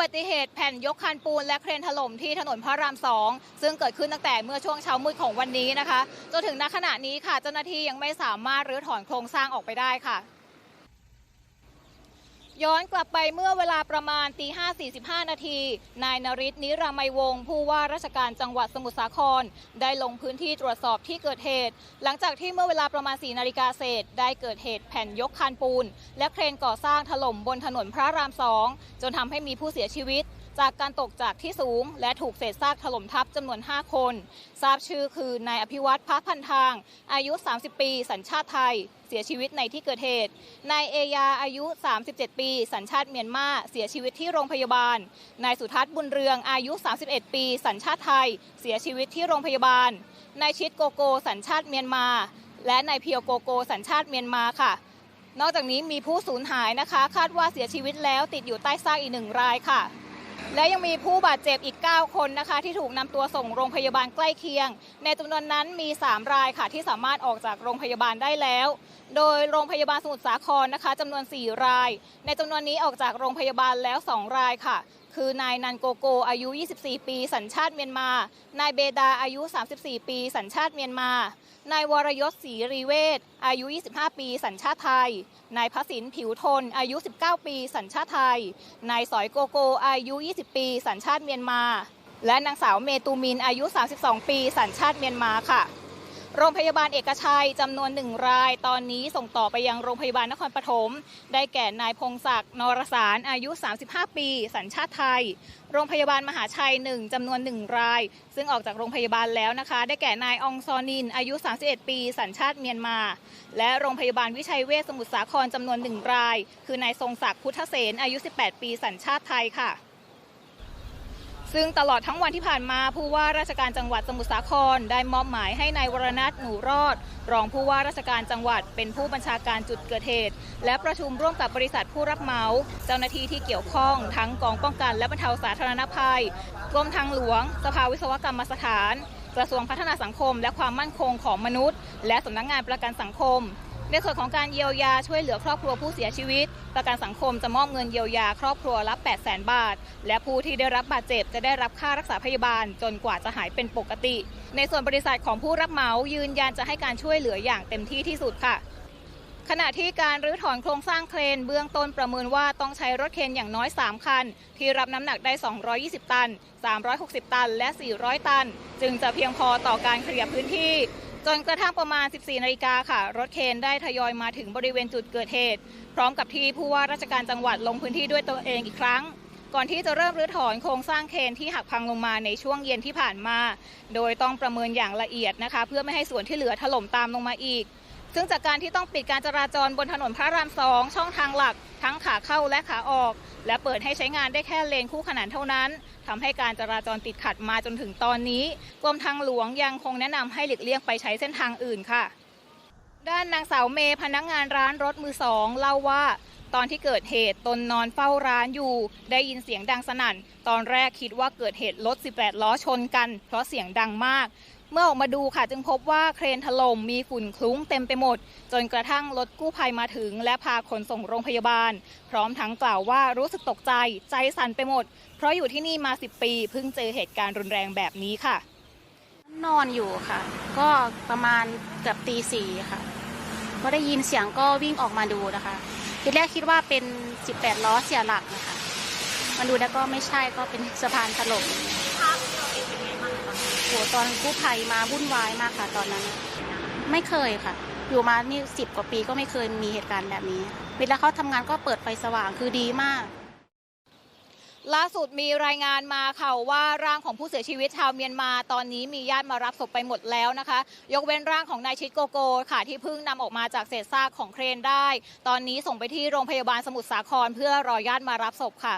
บัติเหตุแผ่นยกคานปูนและเครนถล่มที่ถนนพระรามสองซึ่งเกิดขึ้นตั้งแต่เมื่อช่วงเช้ามืดของวันนี้นะคะ จนถึงณขณะนี้ค่ะเจ้าหน้าที่ยังไม่สามารถรื้อถอนโครงสร้างออกไปได้ค่ะ ย้อนกลับไปเมื่อเวลาประมาณตี5 45 นาที นายนริศนิรามัยวงศ์ผู้ว่าราชการจังหวัดสมุทรสาคร ได้ลงพื้นที่ตรวจสอบที่เกิดเหตุ หลังจากที่เมื่อเวลาประมาณ 4 นาฬิกาเศษ ได้เกิดเหตุแผ่นยกคานปูน และเครนก่อสร้างถล่มบนถนนพระรามสองจนทำให้มีผู้เสียชีวิต จากการตกจากที่สูง และถูกเศษซากถล่มทับจำนวน 5 คน ทราบชื่อคือนายอภิวัตรพักพันทาง อายุ 30 ปี สัญชาติไทย เสียชีวิตในที่เกิดเหตุ นายเอยาอายุ 37 ปี สัญชาติเมียนมาเสียชีวิตที่โรงพยาบาล นายสุทัศน์บุญเรืองอายุ 31 ปี สัญชาติไทย เสียชีวิตที่โรงพยาบาล นายชิดโกโก สัญชาติเมียนมา และนายเพียวโกโก สัญชาติเมียนมาค่ะนอกจากนี้มีผู้สูญหายนะคะ คาดว่าเสียชีวิตแล้วติดอยู่ใต้ซากอีกหนึ่งรายค่ะ และยังมีผู้บาดเจ็บอีก 9 คนนะคะ ที่ถูกนำตัวส่งโรงพยาบาลใกล้เคียง ในจำนวนนั้นมี 3 รายค่ะ ที่สามารถออกจากโรงพยาบาลได้แล้ว โดยโรงพยาบาลสมุทรสาครนะคะจำนวน 4 ราย ในจำนวนนี้ออกจากโรงพยาบาลแล้ว 2 รายค่ะ คือนายนันโกโกอายุ 24 ปี สัญชาติเมียนมา นายเบดาอายุ 34 ปี สัญชาติเมียนมา นายวรยศศรีรีเวศอายุ 25 ปี สัญชาติไทย นายพสินผิวทน อายุ 19 ปี สัญชาติไทย นายสอยโกโกอายุ 20 ปี สัญชาติเมียนมา และนางสาวเมตูมินอายุ 32 ปี สัญชาติเมียนมาค่ะ โรงพยาบาลเอกชัยจำนวนหนึ่งราย ตอนนี้ส่งต่อไปยังโรงพยาบาลนครปฐม ได้แก่นายพงศักดิ์นรสารอายุ 35 ปี สัญชาติไทย โรงพยาบาลมหาชัย 1จำนวน 1 ราย ซึ่งออกจากโรงพยาบาลแล้วนะคะ ได้แก่นายองซอนิน อายุ 31 ปี สัญชาติเมียนมา และโรงพยาบาลวิชัยเวชสมุทรสาครจำนวน 1 ราย คือนายทรงศักดิ์พุทธเสนอายุ 18 ปี สัญชาติไทยค่ะ ซึ่งตลอดทั้งวันที่ผ่านมาผู้ว่าราชการจังหวัดสมุทรสาคร ได้มอบหมายให้นายวรนัทหนูรอด รองผู้ว่าราชการจังหวัด เป็นผู้บัญชาการจุดเกิดเหตุ และประชุมร่วมกับบริษัทผู้รับเหมา เจ้าหน้าที่ที่เกี่ยวข้อง ทั้งกองป้องกันและบรรเทาสาธารณภัยกรมทางหลวง สภาวิศวกรรมสถาน กระทรวงพัฒนาสังคม และความมั่นคงของมนุษย์ และสำนักงานประกันสังคม ในส่วนของการเยียวยาช่วยเหลือครอบครัวผู้เสียชีวิต ประกันสังคมจะมอบเงินเยียวยาครอบครัวละ 8 0 0 0 0 0 บาท และผู้ที่ได้รับบาดเจ็บจะได้รับค่ารักษาพยาบาลจนกว่าจะหายเป็นปกติ ในส่วนบริษัทของผู้รับเหมายืนยันจะให้การช่วยเหลืออย่างเต็มที่ที่สุดค่ะ ขณะที่การรื้อถอนโครงสร้างเครนเบื้องต้นประเมินว่าต้องใช้รถเคนอย่างน้อย 3 คัน ที่รับน้ำหนักได้ 220 ตัน 360 ตัน และ 400 ตัน จึงจะเพียงพอต่อการเคลียร์พื้นที่ จนกระทั่งประมาณ 14 นาฬิกาค่ะ รถเคนได้ทยอยมาถึงบริเวณจุดเกิดเหตุ พร้อมกับที่ผู้ว่าราชการจังหวัดลงพื้นที่ด้วยตัวเองอีกครั้ง ก่อนที่จะเริ่มรื้อถอนโครงสร้างเคนที่หักพังลงมาในช่วงเย็นที่ผ่านมา โดยต้องประเมินอย่างละเอียดนะคะ เพื่อไม่ให้ส่วนที่เหลือถล่มตามลงมาอีก ซึ่งจากการที่ต้องปิดการจราจรบนถนนพระรามสองช่องทางหลัก ทั้งขาเข้าและขาออก และเปิดให้ใช้งานได้แค่เลนคู่ขนานเท่านั้นทำให้การจราจรติดขัดมาจนถึงตอนนี้กรมทางหลวงยังคงแนะนำให้หลีกเลี่ยงไปใช้เส้นทางอื่นค่ะ ด้านนางสาวเมย์พนักงานร้านรถมือสองเล่าว่าตอนที่เกิดเหตุตนนอนเฝ้าร้านอยู่ ได้ยินเสียงดังสนั่น ตอนแรกคิดว่าเกิดเหตุรถ 18 ล้อชนกัน เพราะเสียงดังมาก เมื่อออกมาดูค่ะจึงพบว่าเครนถล่มมีฝุ่นคลุ้งเต็มไปหมด จนกระทั่งรถกู้ภัยมาถึง และพาขนส่งโรงพยาบาล พร้อมทั้งกล่าวว่ารู้สึกตกใจใจสั่นไปหมด เพราะอยู่ที่นี่มา 10 ปี เพิ่งเจอเหตุการณ์รุนแรงแบบนี้ค่ะ นอนอยู่ค่ะ ก็ประมาณเกือบตีสี่ค่ะ ก็ได้ยินเสียงก็วิ่งออกมาดูนะคะ ทีแรกคิดว่าเป็น 18 ล้อเสียหลักนะคะมาดูแล้วก็ไม่ใช่ก็เป็นสะพานถล่ม โหตอนกู้ภัยมาวุ่นวายมากค่ะ ตอนนั้น ไม่เคยค่ะ อยู่มานี่สิบกว่าปีก็ไม่เคยมีเหตุการณ์แบบนี้ เวลาเขาทำงานก็เปิดไฟสว่างคือดีมากล่าสุดมีรายงานมาค่ะว่าร่างของผู้เสียชีวิตชาวเมียนมา ตอนนี้มีญาติมารับศพไปหมดแล้วนะคะ ยกเว้นร่างของนายชิดโกโกค่ะที่เพิ่งนำออกมาจากเศษซากของเครนได้ ตอนนี้ส่งไปที่โรงพยาบาลสมุทรสาครเพื่อรอญาติมารับศพค่ะ